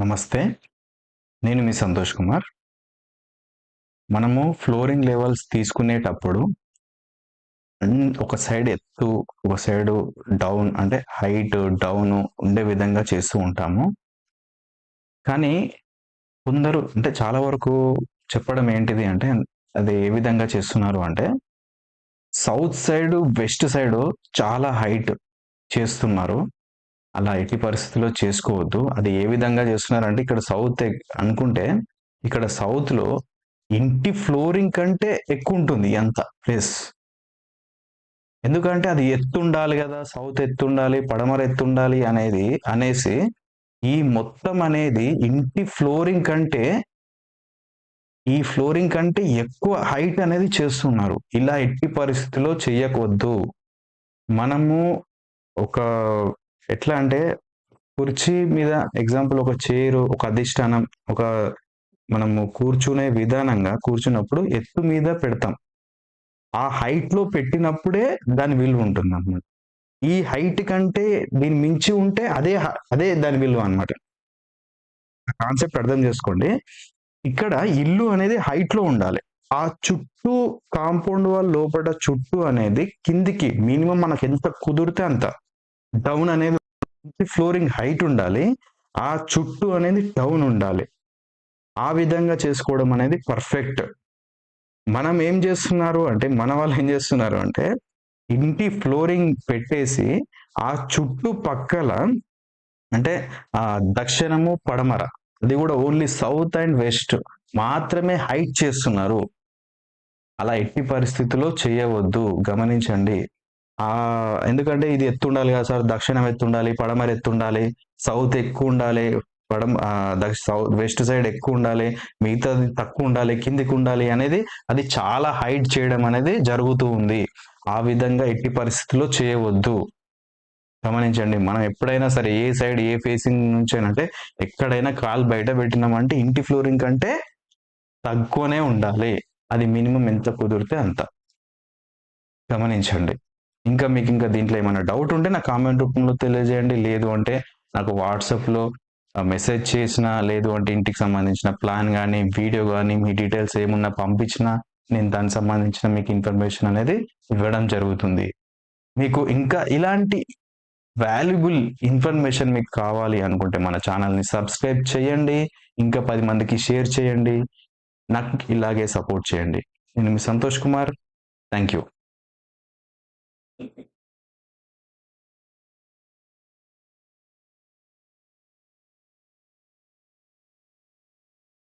నమస్తే. నేను మీ సంతోష్ కుమార్. మనము ఫ్లోరింగ్ లెవెల్స్ తీసుకునేటప్పుడు ఒక సైడ్ ఎత్తు ఒక సైడ్ డౌన్ అంటే హైట్ డౌన్ ఉండే విధంగా చేస్తూ ఉంటాము. కానీ కొందరు అంటే చాలా వరకు చెప్పడం ఏంటిది అంటే అది ఏ విధంగా చేస్తున్నారు అంటే సౌత్ సైడ్ వెస్ట్ సైడ్ చాలా హైట్ చేస్తున్నారు. అలా ఎట్టి పరిస్థితుల్లో చేసుకోవద్దు. అది ఏ విధంగా చేస్తున్నారంటే ఇక్కడ సౌత్ అనుకుంటే ఇక్కడ సౌత్లో ఇంటి ఫ్లోరింగ్ కంటే ఎక్కువ ఉంటుంది అంత ప్లేస్. ఎందుకంటే అది ఎత్తు ఉండాలి కదా సౌత్ ఎత్తు ఉండాలి పడమర ఎత్తు ఉండాలి అనేది అనేసి ఈ మొత్తం అనేది ఇంటి ఫ్లోరింగ్ కంటే ఈ ఫ్లోరింగ్ కంటే ఎక్కువ హైట్ అనేది చేస్తున్నారు. ఇలా ఎట్టి పరిస్థితిలో చేయకూడదు. మనము ఒక ఎట్లా అంటే కుర్చీ మీద ఎగ్జాంపుల్ ఒక చైర్ ఒక అధిష్టానం ఒక మనము కూర్చునే విధానంగా కూర్చున్నప్పుడు ఎత్తు మీద పెడతాం. ఆ హైట్లో పెట్టినప్పుడే దాని విలువ ఉంటుంది అన్నమాట ఈ హైట్ కంటే దీని మించి ఉంటే అదే అదే దాని విలువ అన్నమాట. కాన్సెప్ట్ అర్థం చేసుకోండి. ఇక్కడ ఇల్లు అనేది హైట్లో ఉండాలి. ఆ చుట్టూ కాంపౌండ్ వాల్ లోపల చుట్టూ అనేది కిందికి మినిమం మనకి ఎంత కుదిరితే అంత. డౌన్ అనేది ఫ్లోరింగ్ హైట్ ఉండాలి. ఆ చుట్టూ అనేది టౌన్ ఉండాలి. ఆ విధంగా చేసుకోవడం అనేది పర్ఫెక్ట్ మనం ఏం చేస్తున్నారు అంటే మన వాళ్ళు ఏం చేస్తున్నారు అంటే ఇంటి ఫ్లోరింగ్ పెట్టేసి ఆ చుట్టూ పక్కల అంటే ఆ దక్షిణము పడమర అది కూడా ఓన్లీ సౌత్ అండ్ వెస్ట్ మాత్రమే హైట్ చేస్తున్నారు. అలా ఎట్టి పరిస్థితుల్లో చేయవద్దు. గమనించండి. ఎందుకంటే ఇది ఎత్తు ఉండాలి కదా సార్. దక్షిణం ఎత్తు ఉండాలి పడమర ఎత్తు ఉండాలి సౌత్ ఎక్కువ ఉండాలి పడమ దక్ష సౌత్ వెస్ట్ సైడ్ ఎక్కువ ఉండాలి మిగతాది తక్కువ ఉండాలి కిందికి ఉండాలి అనేది అది చాలా హైట్ చేయడం అనేది జరుగుతూ ఉంది. ఆ విధంగా ఎట్టి పరిస్థితుల్లో చేయవద్దు. గమనించండి మనం ఎప్పుడైనా సరే ఏ సైడ్ ఏ ఫేసింగ్ నుంచి అంటే ఎక్కడైనా కాలు బయట పెట్టినామంటే ఇంటి ఫ్లోరింగ్ కంటే తక్కువనే ఉండాలి. అది మినిమం ఎంత కుదిరితే అంత. గమనించండి. ఇంకా మీకు ఇంకా దీంట్లో ఏమైనా డౌట్ ఉంటే నా కామెంట్ రూపంలో తెలియజేయండి. లేదు అంటే నాకు వాట్సాప్లో మెసేజ్ చేసినా లేదు అంటే ఇంటికి సంబంధించిన ప్లాన్ కానీ వీడియో కానీ మీ డీటెయిల్స్ ఏమున్నా పంపించినా నేను దానికి సంబంధించిన మీకు ఇన్ఫర్మేషన్ అనేది ఇవ్వడం జరుగుతుంది. మీకు ఇంకా ఇలాంటి వాల్యుబుల్ ఇన్ఫర్మేషన్ మీకు కావాలి అనుకుంటే మన ఛానల్ని సబ్స్క్రైబ్ చేయండి. ఇంకా పది మందికి షేర్ చేయండి. నాకు ఇలాగే సపోర్ట్ చేయండి. నేను మీ సంతోష్ కుమార్. Thank you